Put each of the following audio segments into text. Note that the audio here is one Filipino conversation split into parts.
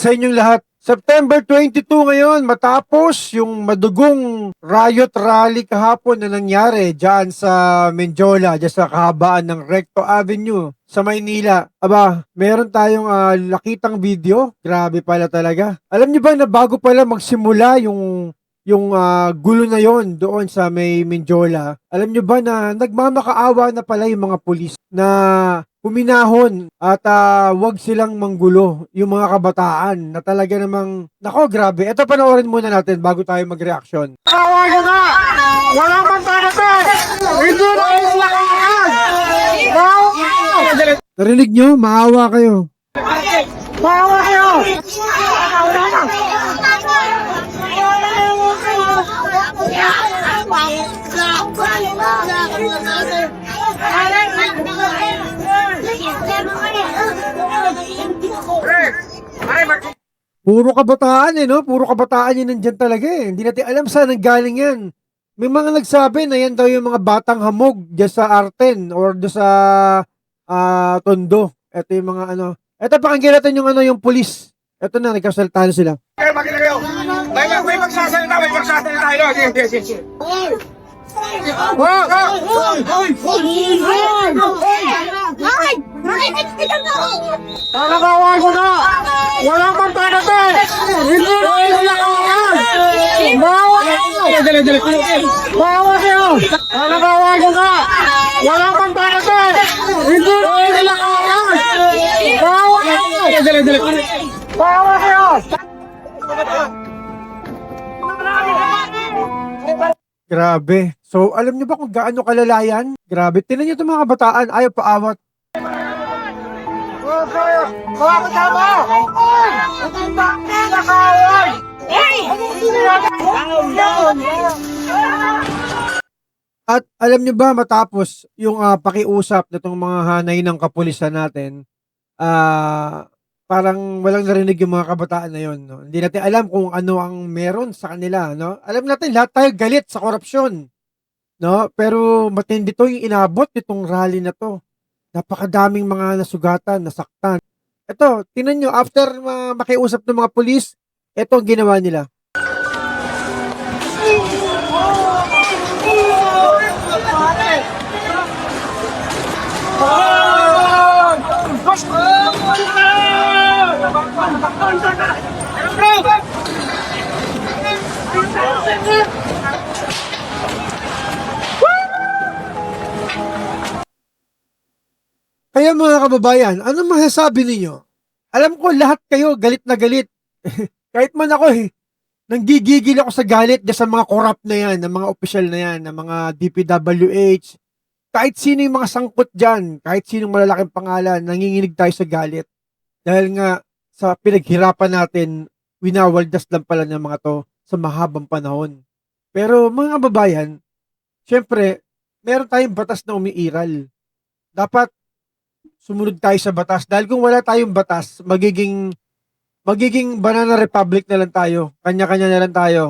sa inyong lahat. September 22 ngayon matapos yung madugong riot rally kahapon na nangyari dyan sa Menjola, dyan sa kahabaan ng Recto Avenue sa Maynila. Aba, meron tayong ah, nakitang video. Grabe pala talaga. Alam niyo ba na bago pala magsimula yung yung ah, gulo na yon doon sa may Menjola. Alam niyo ba na nagmamakaawa na pala yung mga pulis na huminahon at ah, wag silang manggulo yung mga kabataan na talaga namang nako grabe. Ito panoorin muna natin bago tayo mag-reaction. Kawa nyo na! Wala pang parating! Hindi na kayo lakaan! Narinig nyo? Maawa kayo. Kawa kayo! Puro kabataan eh, no? Puro kabataan yun nandyan talaga eh. Hindi natin alam saan ang galing yan. May mga nagsabi na yan daw yung mga batang hamog dyan sa Arten or doon sa ah, Tondo. Ito yung mga ano. Ito pakinggan natin yung ano yung pulis. Ito na, nagkasalta na sila. Kayo, bakit na kayo? May, may, may magsasalita, may magsasalita tayo. Sige, sige, sige. Oh, oh, Talagawa ko na! Wala pang parating! Hindi na kayo lakaan! Bawa kayo! Dali, dali, Bawa kayo! Talagawa ko na! Wala pang parating! Hindi na kayo lakaan! Bawa! Dali, dali, kayo! Grabe. So, alam niyo ba kung gaano kalalayan? Grabe. Tinan niyo itong mga kabataan. Ayaw paawat. Mga kasama! Hindi ba nakawal? At alam niyo ba matapos yung ah, pakiusap nitong mga hanay ng kapulisan natin, ah parang walang narinig yung mga kabataan na yon, no? Hindi natin alam kung ano ang meron sa kanila, no? Alam natin lahat tayo galit sa korupsyon, no? Pero matindi to yung inabot nitong rally na to. Napakadaming mga nasugatan, nasaktan. Ito, tinan nyo, after ma- makiusap ng mga pulis, ito ang ginawa nila. Kaya mga kababayan, ano masasabi ninyo? Alam ko lahat kayo galit na galit. Kahit man ako eh. Nanggigigil ako sa galit sa mga corrupt na yan, ng mga opisyal na yan, ng mga DPWH. Kahit sino yung mga sangkot dyan, kahit sinong malalaking pangalan, nanginginig tayo sa galit. Dahil nga sa pinaghirapan natin, winawaldas lang pala ng mga to sa mahabang panahon. Pero mga kababayan, syempre, meron tayong batas na umiiral. Dapat sumunod tayo sa batas. Dahil kung wala tayong batas, magiging magiging banana republic na lang tayo. Kanya-kanya na lang tayo.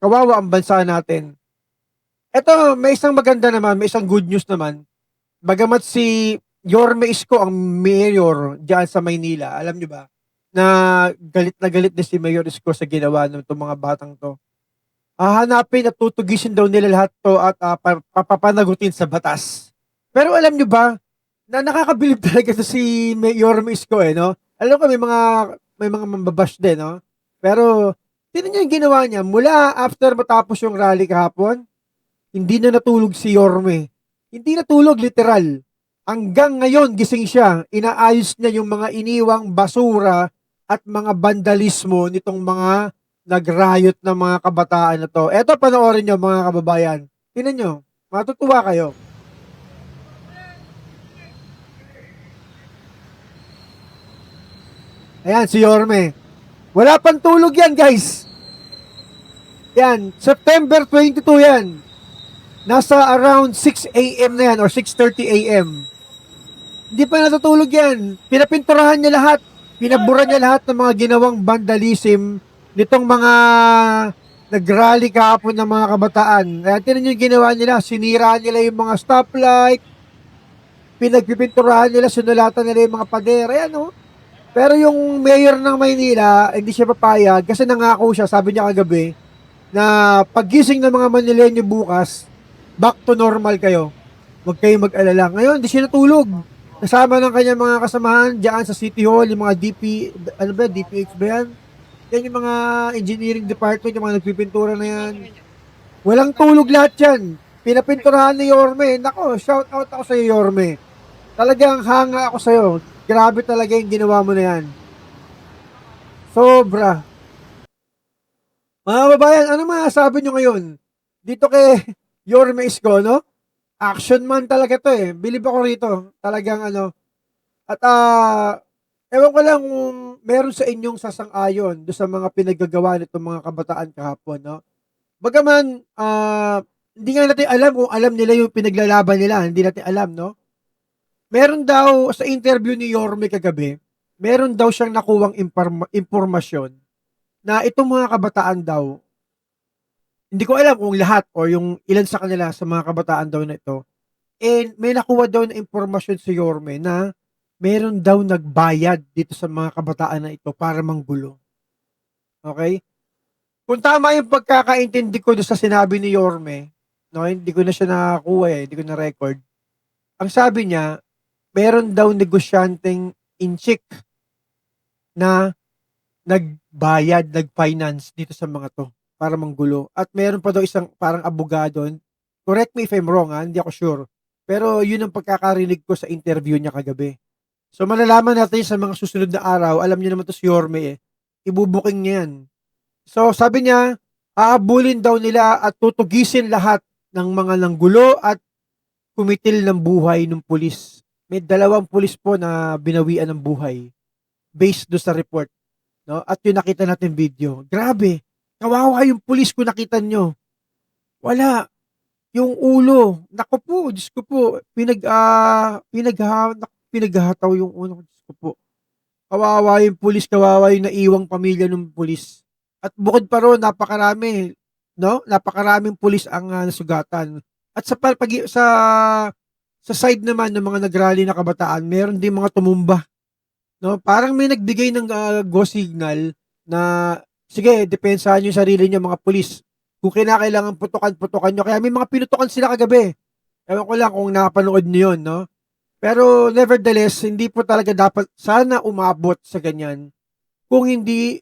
Kawawa ang bansa natin. Ito, may isang maganda naman, may isang good news naman. Bagamat si Yorme Isko ang mayor diyan sa Maynila, alam niyo ba? Na galit na galit na si Mayor Isko sa ginawa ng itong mga batang to. Hahanapin at tutugisin daw nila lahat to at pa- papapanagutin sa batas. Pero alam niyo ba, na nakakabilib talaga to si Mayor Isko eh, no? Alam ko may mga may mga mambabash din, no? Pero tingnan niyo yung ginawa niya mula after matapos yung rally kahapon, hindi na natulog si Yorme. Hindi natulog literal. Hanggang ngayon gising siya, inaayos niya yung mga iniwang basura at mga vandalismo nitong mga nag-riot na mga kabataan na to. Eto panoorin niyo mga kababayan. Tingnan niyo, matutuwa kayo. Ayan, si Yorme. Wala pang tulog yan, guys. Yan, September 22 yan. Nasa around 6 a.m. na yan or 6.30 a.m. Hindi pa natutulog yan. Pinapinturahan niya lahat. Pinabura niya lahat ng mga ginawang vandalism nitong mga nag-rally kahapon ng mga kabataan. Kaya tinan yung ginawa nila. Sinira nila yung mga stoplight. Pinagpipinturahan nila, sinulatan nila yung mga pader. Ayan, oh. Pero yung mayor ng Maynila, hindi siya papayag kasi nangako siya, sabi niya kagabi, na paggising ng mga Manileño bukas, back to normal kayo. Huwag kayong mag-alala. Ngayon, hindi siya natulog. Kasama ng kanyang mga kasamahan diyan sa City Hall, yung mga DP, ano ba, DPH ba yan? Yan yung mga engineering department, yung mga nagpipintura na yan. Walang tulog lahat yan. Pinapinturahan ni Yorme. Nako, shout out ako sa Yorme. Talagang hanga ako sa'yo. Grabe talaga yung ginawa mo na yan. Sobra. Mga babayan, ano masasabi nyo ngayon? Dito kay Yorme Isko, no? Action man talaga to eh. Bilib ako rito. Talagang ano. At ah, ewan ko lang kung meron sa inyong sasang-ayon do sa mga pinagagawa nitong mga kabataan kahapon, no? Bagaman, ah, hindi nga natin alam kung alam nila yung pinaglalaban nila. Hindi natin alam, no? Meron daw sa interview ni Yorme kagabi, meron daw siyang nakuwang imporma- impormasyon na itong mga kabataan daw, hindi ko alam kung lahat o yung ilan sa kanila sa mga kabataan daw na ito, and may nakuha daw na impormasyon si Yorme na meron daw nagbayad dito sa mga kabataan na ito para manggulo. Okay? Kung tama yung pagkakaintindi ko sa sinabi ni Yorme, no, hindi ko na siya nakakuha eh, hindi ko na record. Ang sabi niya, meron daw negosyanteng inchik na nagbayad, nag-finance dito sa mga to para manggulo. At meron pa daw isang parang abogado. Correct me if I'm wrong, ha? hindi ako sure. Pero yun ang pagkakarinig ko sa interview niya kagabi. So malalaman natin sa mga susunod na araw, alam niyo naman to si Yorme eh, ibubuking niya yan. So sabi niya, aabulin daw nila at tutugisin lahat ng mga nanggulo at kumitil ng buhay ng pulis. May dalawang pulis po na binawian ng buhay based do sa report. No? At yung nakita natin video. Grabe. Kawawa yung pulis ko nakita nyo. Wala. Yung ulo. Nako po, Diyos ko po. Pinag, ah, pinag, pinaghataw yung ulo Diyos ko po. Kawawa yung pulis, kawawa yung naiwang pamilya ng pulis. At bukod pa ron, napakarami. No? Napakaraming pulis ang ah, nasugatan. At sa, pag, sa, sa side naman ng mga nagrally na kabataan, meron din mga tumumba. No? Parang may nagbigay ng ah, go signal na sige, depensahan yung sarili nyo mga pulis. Kung kinakailangan putukan, putukan nyo. Kaya may mga pinutukan sila kagabi. Ewan ko lang kung nakapanood nyo yun, no? Pero nevertheless, hindi po talaga dapat sana umabot sa ganyan kung hindi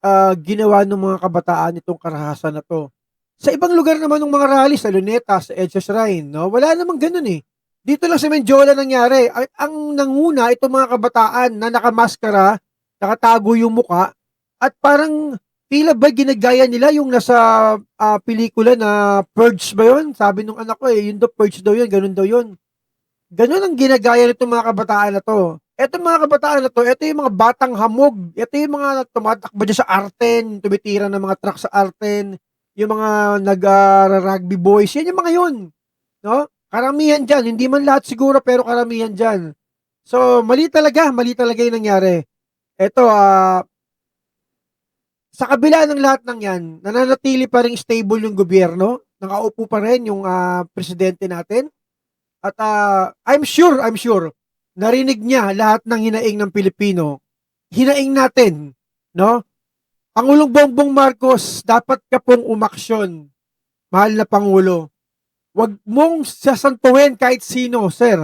ah, ginawa ng mga kabataan itong karahasan na to. Sa ibang lugar naman ng mga rally, sa Luneta, sa Edsa Shrine, no? wala namang ganun eh. Dito lang sa Menjola nangyari. Ang, ang nanguna, itong mga kabataan na nakamaskara, nakatago yung muka, at parang tila ba ginagaya nila yung nasa ah, pelikula na Purge ba yun? Sabi nung anak ko eh, yun daw Purge daw yun, ganun daw yun. Ganun ang ginagaya nitong mga kabataan na to. Etong mga kabataan na to, ito yung mga batang hamog. Ito yung mga tumatakbo dyan sa Arten, tumitira ng mga truck sa Arten, yung mga nag-rugby boys, yan yung mga yun. No? Karamihan dyan, hindi man lahat siguro, pero karamihan dyan. So, mali talaga, mali talaga yung nangyari. Ito, ah, sa kabila ng lahat ng yan, nananatili pa rin stable yung gobyerno. Nakaupo pa rin yung ah, presidente natin. At ah, I'm sure, I'm sure, narinig niya lahat ng hinaing ng Pilipino. Hinaing natin, no? Pangulong Bongbong Marcos, dapat ka pong umaksyon. Mahal na Pangulo. Huwag mong sasantuhin kahit sino, sir.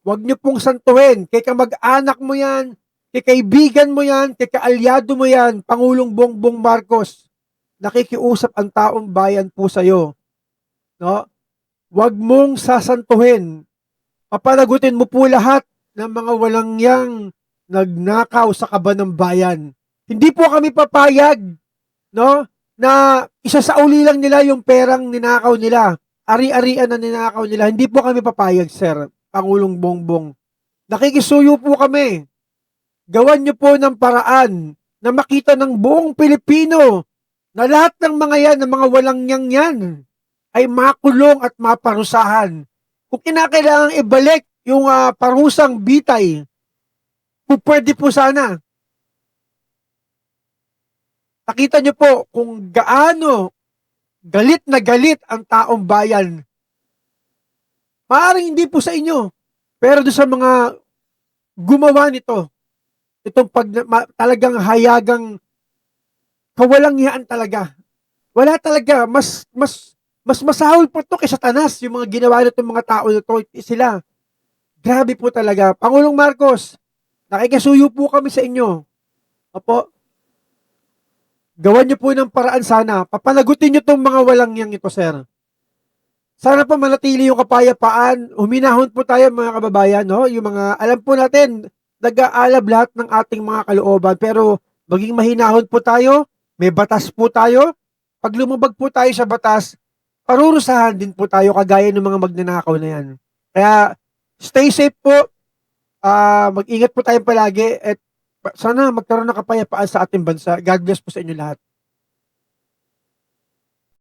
Huwag niyo pong santuhin. Kay kamag-anak mo yan, kay kaibigan mo yan, kay kaalyado mo yan, Pangulong Bongbong Marcos. Nakikiusap ang taong bayan po sa'yo. No? Huwag mong sasantuhin. Papanagutin mo po lahat ng mga walang yang nagnakaw sa kaba ng bayan. Hindi po kami papayag, no? Na isa sa uli lang nila yung perang ninakaw nila. Ari-arian na ninakaw nila. Hindi po kami papayag, sir. Pangulong Bongbong. Nakikisuyo po kami. Gawan niyo po ng paraan na makita ng buong Pilipino na lahat ng mga yan, ng mga walang yang yan, ay makulong at maparusahan. Kung kinakailangan ibalik yung ah, parusang bitay, kung pwede po sana. Nakita niyo po kung gaano galit na galit ang taong bayan. Maaaring hindi po sa inyo, pero doon sa mga gumawa nito, itong pag ma- talagang hayagang kawalang yaan talaga. Wala talaga mas mas mas masahol po to kay Satanas yung mga ginawa nitong mga tao na sila. Grabe po talaga. Pangulong Marcos, nakikisuyo po kami sa inyo. Opo. Gawan niyo po ng paraan sana. Papanagutin niyo tong mga walang yang ito, sir. Sana pa manatili yung kapayapaan. Huminahon po tayo mga kababayan, no? Yung mga, alam po natin, nag-aalab lahat ng ating mga kalooban. Pero maging mahinahon po tayo. May batas po tayo. Pag lumabag po tayo sa batas, parurusahan din po tayo kagaya ng mga magnanakaw na yan. Kaya, stay safe po. Ah, mag-ingat po tayo palagi at sana magkaroon ng kapayapaan sa ating bansa. God bless po sa inyo lahat.